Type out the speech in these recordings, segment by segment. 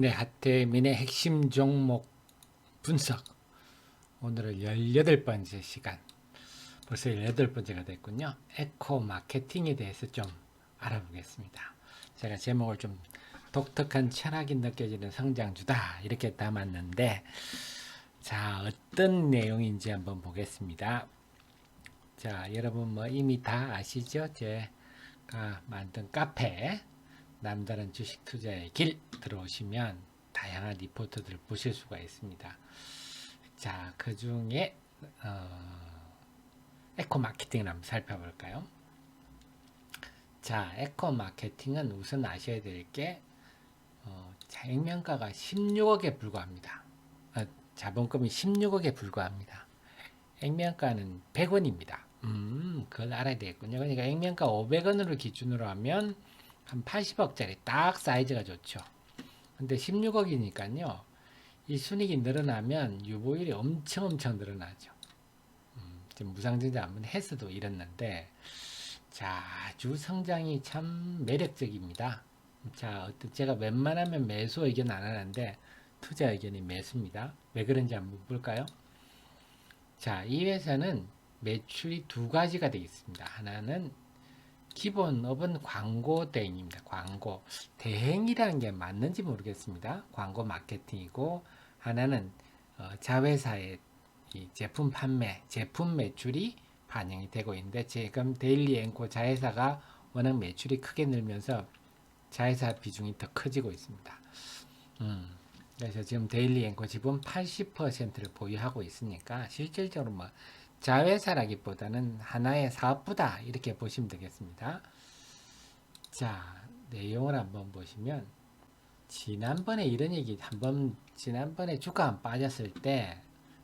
네, 하태민의 핵심 종목 분석. 오늘은 18번째 시간. 벌써 18번째가 됐군요. 에코 마케팅에 대해서 좀 알아보겠습니다. 제가 제목을 좀 독특한 철학이 느껴지는 성장주다. 이렇게 담았는데, 자, 어떤 내용인지 한번 보겠습니다. 자, 여러분 뭐 이미 다 아시죠? 제가 만든 카페. 남다른 주식 투자의 길 들어오시면 다양한 리포트들을 보실 수가 있습니다. 자, 그 중에 어, 에코 마케팅을 한번 살펴볼까요? 자, 에코 마케팅은 우선 아셔야 될게 어, 액면가가 16억에 불과합니다. 어, 자본금이 16억에 불과합니다. 액면가는 100원입니다. 음, 그걸 알아야 되겠군요. 그러니까 액면가 500원으로 기준으로 하면 한 80억짜리 딱 사이즈가 좋죠. 근데 16억이니까요. 이 순익이 늘어나면 유보율이 엄청 엄청 늘어나죠. 음, 지금 무상증자 한번 했어도 이랬는데 자, 아주 성장이 참 매력적입니다. 자, 어떤 제가 웬만하면 매수 의견 안 하는데 투자 의견이 매수입니다. 왜 그런지 한번 볼까요? 자, 이 회사는 매출이 두 가지가 되겠습니다. 하나는 기본업은 광고 대행입니다. 광고 대행이라는 게 맞는지 모르겠습니다. 광고 마케팅이고 하나는 어, 자회사의 이 제품 판매, 제품 매출이 반영이 되고 있는데 지금 데일리 앵코 자회사가 워낙 매출이 크게 늘면서 자회사 비중이 더 커지고 있습니다. 음, 그래서 지금 데일리 앵코 지분 80%를 보유하고 있으니까 실질적으로 뭐 자회사라기보다는 하나의 사업부다 이렇게 보시면 되겠습니다. 자 내용을 한번 보시면 지난번에 이런 얘기 한번 지난번에 주가 안 빠졌을 때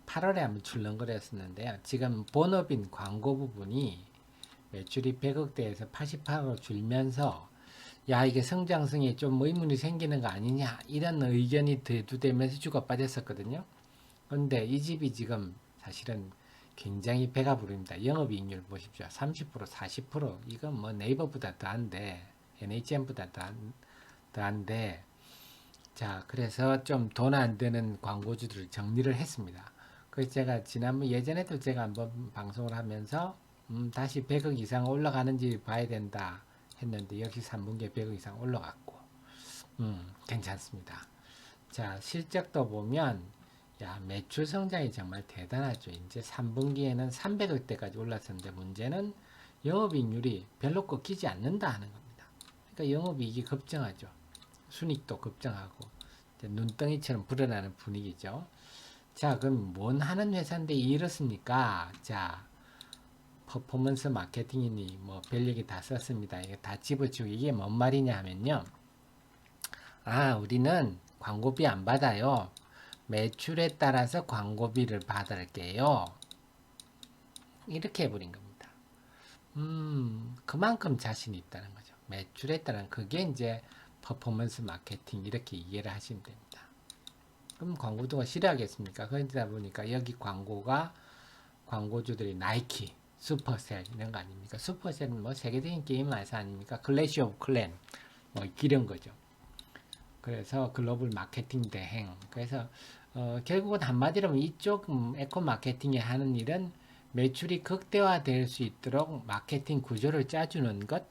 8월에 한번 출렁거렸었는데요. 지금 본업인 광고 부분이 매출이 100억대에서 88억 줄면서 야 이게 성장성에 좀 의문이 생기는 거 아니냐 이런 의견이 대두되면서 주가 빠졌었거든요. 그런데 이 집이 지금 사실은 굉장히 배가 부릅니다. 영업이익률 보십시오. 30% 40% 이건 뭐 네이버보다 더한데 NHN보다 더한, 더한데 자 그래서 좀 돈 안 되는 광고주들을 정리를 했습니다. 그래서 제가 지난번 예전에도 제가 한번 방송을 하면서 음, 다시 100억 이상 올라가는지 봐야 된다 했는데 역시 3분기에 100억 이상 올라갔고 음, 괜찮습니다. 자 실적도 보면 야, 매출 성장이 정말 대단하죠. 이제 3분기에는 300억대까지 올랐었는데 문제는 영업이익률이 별로 꺾이지 않는다 하는 겁니다. 그러니까 영업이익이 급증하죠. 순익도 급증하고 눈덩이처럼 불어나는 분위기죠. 자, 그럼 뭔 하는 회사인데 이렇습니까? 자, 퍼포먼스 마케팅이니 뭐 별얘기 다 썼습니다. 이게 다 집어치우고 이게 뭔 말이냐 하면요. 아, 우리는 광고비 안 받아요. 매출에 따라서 광고비를 받을게요. 이렇게 해버린 겁니다. 음, 그만큼 자신이 있다는 거죠. 매출에 따른 그게 이제 퍼포먼스 마케팅 이렇게 이해를 하시면 됩니다. 그럼 광고주가 싫어하겠습니까? 그러다 보니까 여기 광고가 광고주들이 나이키, 슈퍼셀 이런 거 아닙니까? 슈퍼셀은 뭐 세계적인 게임 회사 아닙니까? 클래시 오브 클랜 뭐 이런 거죠. 그래서 글로벌 마케팅 대행. 그래서 어, 결국은 한마디로 이쪽 음, 에코 마케팅에 하는 일은 매출이 극대화될 수 있도록 마케팅 구조를 짜주는 것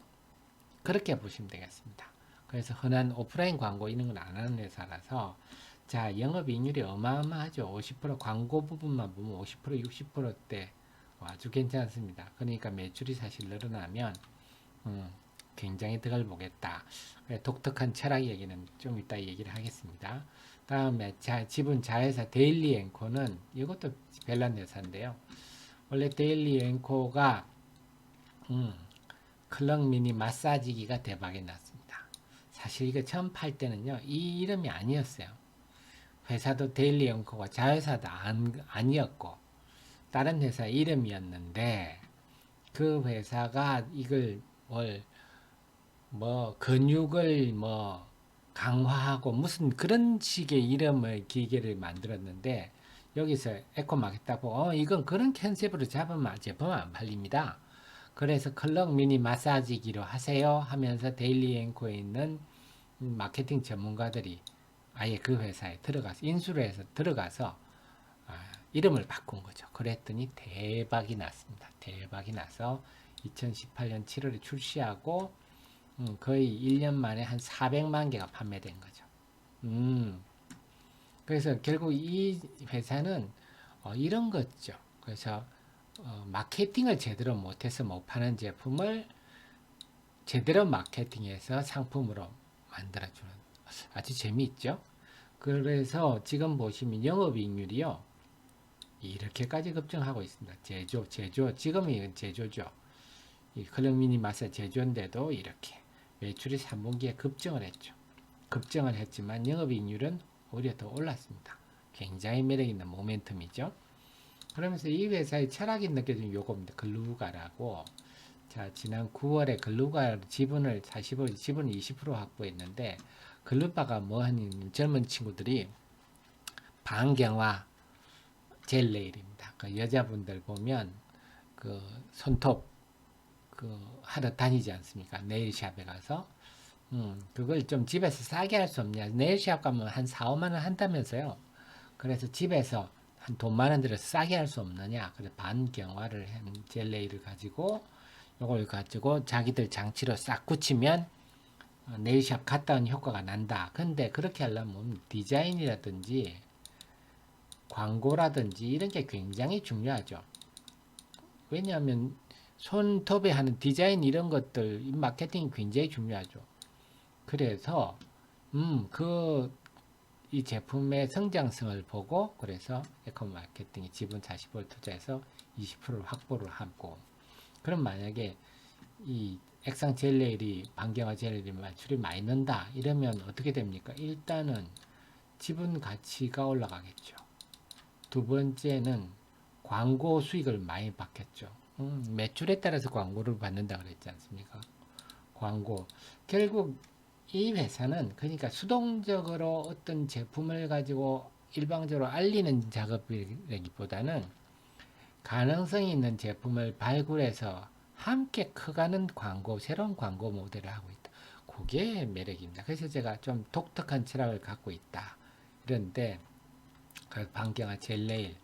그렇게 보시면 되겠습니다. 그래서 흔한 오프라인 광고 이런 건 안 하는 회사라서 자 영업이익률이 어마어마하죠. 50% 광고 부분만 보면 50% 60%대 아주 괜찮습니다. 그러니까 매출이 사실 늘어나면 음, 굉장히 덕을 보겠다. 독특한 철학 얘기는 좀 이따 얘기를 하겠습니다. 다음에 자, 지분 자회사 데일리 앵코는 이것도 별난 회사인데요. 원래 데일리 앵코가 음, 클럭 미니 마사지기가 대박이 났습니다. 사실 이거 처음 팔 때는요, 이 이름이 아니었어요. 회사도 데일리 앵코가 자회사도 안, 아니었고, 다른 회사 이름이었는데, 그 회사가 이걸 뭘, 뭐, 근육을 뭐, 강화하고 무슨 그런 식의 이름의 기계를 만들었는데 여기서 에코마켓 딱 보고 어, 이건 그런 컨셉으로 잡으면 제품 안 팔립니다. 그래서 클럭 미니 마사지기로 하세요 하면서 데일리 앵코에 있는 마케팅 전문가들이 아예 그 회사에 들어가서 인수를 해서 들어가서 아, 이름을 바꾼 거죠. 그랬더니 대박이 났습니다. 대박이 나서 2018년 7월에 출시하고 음, 거의 1년 만에 한 400만 개가 판매된 거죠. 음. 그래서 결국 이 회사는 어, 이런 거죠. 그래서 어, 마케팅을 제대로 못해서 못 파는 제품을 제대로 마케팅해서 상품으로 만들어주는 아주 재미있죠. 그래서 지금 보시면 영업이익률이요 이렇게까지 급증하고 있습니다. 제조, 제조, 지금이 제조죠. 이 클럭미니 마사 제조인데도 이렇게 매출이 3분기에 급증을 했죠. 급증을 했지만 영업이익률은 오히려 더 올랐습니다. 굉장히 매력 있는 모멘텀이죠. 그러면서 이 회사의 철학이 느껴지는 요겁니다. 글루가라고. 자, 지난 9월에 글루가 지분을 40을, 지분을 20% 확보했는데, 글루바가 뭐 하는 젊은 친구들이 반경화 젤레일입니다. 그 여자분들 보면 그 손톱 그 하러 다니지 않습니까? 네일샵에 가서 음, 그걸 좀 집에서 싸게 할 수 없냐? 네일샵 가면 한 4, 5만 원 한다면서요. 그래서 집에서 한 돈 만 원 들여서 싸게 할 수 없느냐? 그래서 반경화를 한 젤레이를 가지고 요걸 가지고 자기들 장치로 싹 굳히면 어, 네일샵 갔다 온 효과가 난다. 근데 그렇게 하려면 디자인이라든지 광고라든지 이런 게 굉장히 중요하죠. 왜냐하면 손톱에 하는 디자인 이런 것들 이 마케팅이 굉장히 중요하죠. 그래서 음 그 이 제품의 성장성을 보고 그래서 에코 마케팅이 지분 40%를 투자해서 20%를 확보를 하고 그럼 만약에 이 액상 젤레일이 반경화 젤레일이 매출이 많이 는다 이러면 어떻게 됩니까? 일단은 지분 가치가 올라가겠죠. 두 번째는 광고 수익을 많이 받겠죠. 음, 매출에 따라서 광고를 받는다 그랬지 않습니까? 광고. 결국 이 회사는 그러니까 수동적으로 어떤 제품을 가지고 일방적으로 알리는 작업이라기보다는 가능성이 있는 제품을 발굴해서 함께 커가는 광고, 새로운 광고 모델을 하고 있다. 그게 매력입니다. 그래서 제가 좀 독특한 철학을 갖고 있다. 이런데 그 반경화 젤레일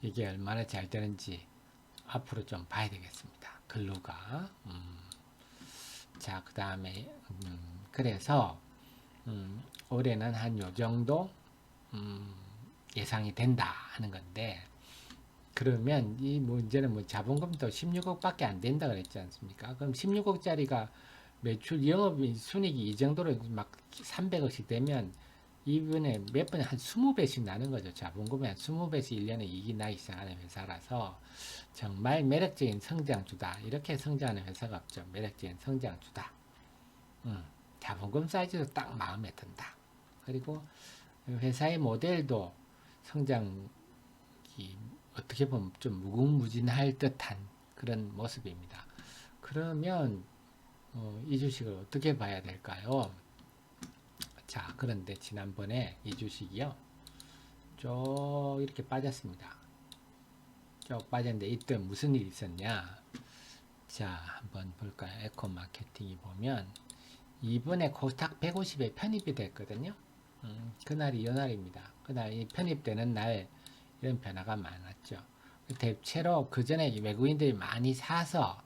이게 얼마나 잘 되는지 앞으로 좀 봐야 되겠습니다. 글루가 음. 자, 그 다음에 음, 그래서 음, 올해는 한 요 정도 음, 예상이 된다 하는 건데 그러면 이 문제는 뭐 자본금도 16억 밖에 안 된다 그랬지 않습니까? 그럼 16억짜리가 매출 영업 순익이 이 정도로 막 300억씩 되면 이번에 몇 번에 한 20배씩 나는 거죠. 자본금이 한 20배씩 1년에 이익이 나기 시작하는 회사라서 정말 매력적인 성장주다. 이렇게 성장하는 회사가 없죠. 매력적인 성장주다. 음, 자본금 사이즈도 딱 마음에 든다. 그리고 회사의 모델도 성장이 어떻게 보면 좀 무궁무진할 듯한 그런 모습입니다. 그러면 어, 이 주식을 어떻게 봐야 될까요? 자, 그런데 지난번에 이 주식이요. 쭉 이렇게 빠졌습니다. 쭉 빠졌는데 이때 무슨 일이 있었냐? 자, 한번 볼까요? 에코 마케팅이 보면 이번에 코스닥 150에 편입이 됐거든요. 음, 그날이 연날입니다. 그날 이 편입되는 날 이런 변화가 많았죠. 대체로 그 전에 외국인들이 많이 사서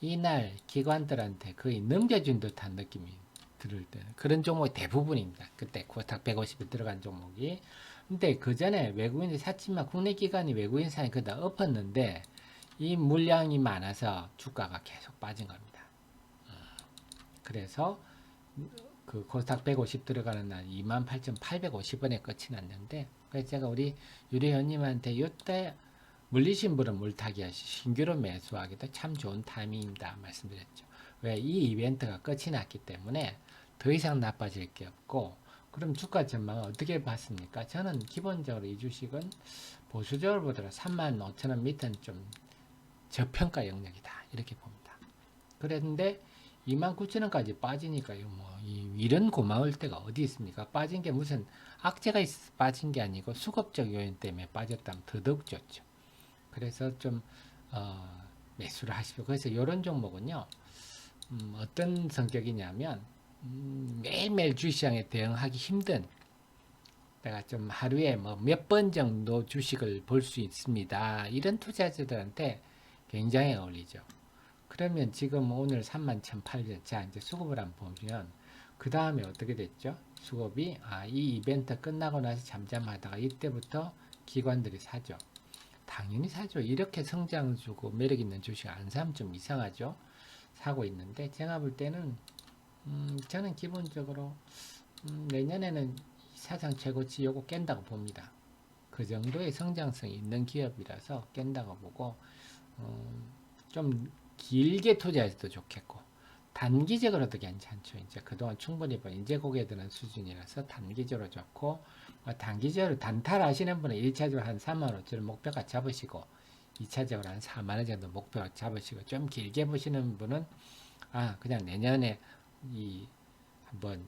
이날 기관들한테 거의 넘겨준 듯한 느낌이 들을 때 그런 종목이 대부분입니다. 그때 코스닥 150에 들어간 종목이. 근데 그 전에 외국인이 샀지만 국내 기관이 외국인 사이 그다 엎었는데 이 물량이 많아서 주가가 계속 빠진 겁니다. 어, 그래서 그 코스닥 150 들어가는 날 28,850원에 끝이 났는데 그래서 제가 우리 유리현님한테 이때 물리신 분은 물타기 하시 신규로 매수하기도 참 좋은 타이밍입니다 말씀드렸죠. 왜 이 이벤트가 끝이 났기 때문에 더 이상 나빠질 게 없고 그럼 주가 전망은 어떻게 봤습니까? 저는 기본적으로 이 주식은 보수적으로 보더라도 3만 5천 원 밑은 좀 저평가 영역이다 이렇게 봅니다. 그랬는데 2만 9천 원까지 빠지니까요 뭐 이, 런 고마울 때가 어디 있습니까? 빠진 게 무슨 악재가 있어서 빠진 게 아니고 수급적 요인 때문에 빠졌다면 더더욱 좋죠. 그래서 좀 어, 매수를 하십시오. 그래서 이런 종목은요 음, 어떤 성격이냐면 음, 매일매일 주시장에 대응하기 힘든 내가 좀 하루에 뭐 몇 번 정도 주식을 볼 수 있습니다. 이런 투자자들한테 굉장히 어울리죠. 그러면 지금 오늘 31,800. 자, 이제 수급을 한번 보면 그 다음에 어떻게 됐죠? 수급이 아, 이 이벤트 끝나고 나서 잠잠하다가 이때부터 기관들이 사죠. 당연히 사죠. 이렇게 성장 주고 매력 있는 주식 안 사면 좀 이상하죠. 사고 있는데 제가 볼 때는 음, 저는 기본적으로 음, 내년에는 사상 최고치 요거 깬다고 봅니다. 그 정도의 성장성이 있는 기업이라서 깬다고 보고 음, 좀 길게 투자해도 좋겠고 단기적으로도 괜찮죠. 이제 그동안 충분히 뭐 인제 고개 드는 수준이라서 단기적으로 좋고 뭐 단기적으로 단타하시는 분은 1차적으로 한 3만 5천원 목표가 잡으시고 2차적으로 한 4만 원 정도 목표 잡으시고 좀 길게 보시는 분은 아 그냥 내년에 이 한번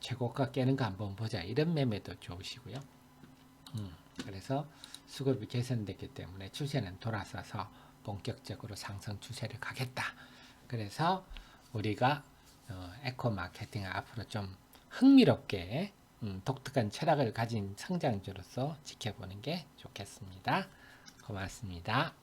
최고가 깨는 거 한번 보자 이런 매매도 좋으시고요. 음, 그래서 수급이 개선됐기 때문에 추세는 돌아서서 본격적으로 상승 추세를 가겠다. 그래서 우리가 어, 에코 마케팅을 앞으로 좀 흥미롭게 음, 독특한 철학을 가진 성장주로서 지켜보는 게 좋겠습니다. 고맙습니다.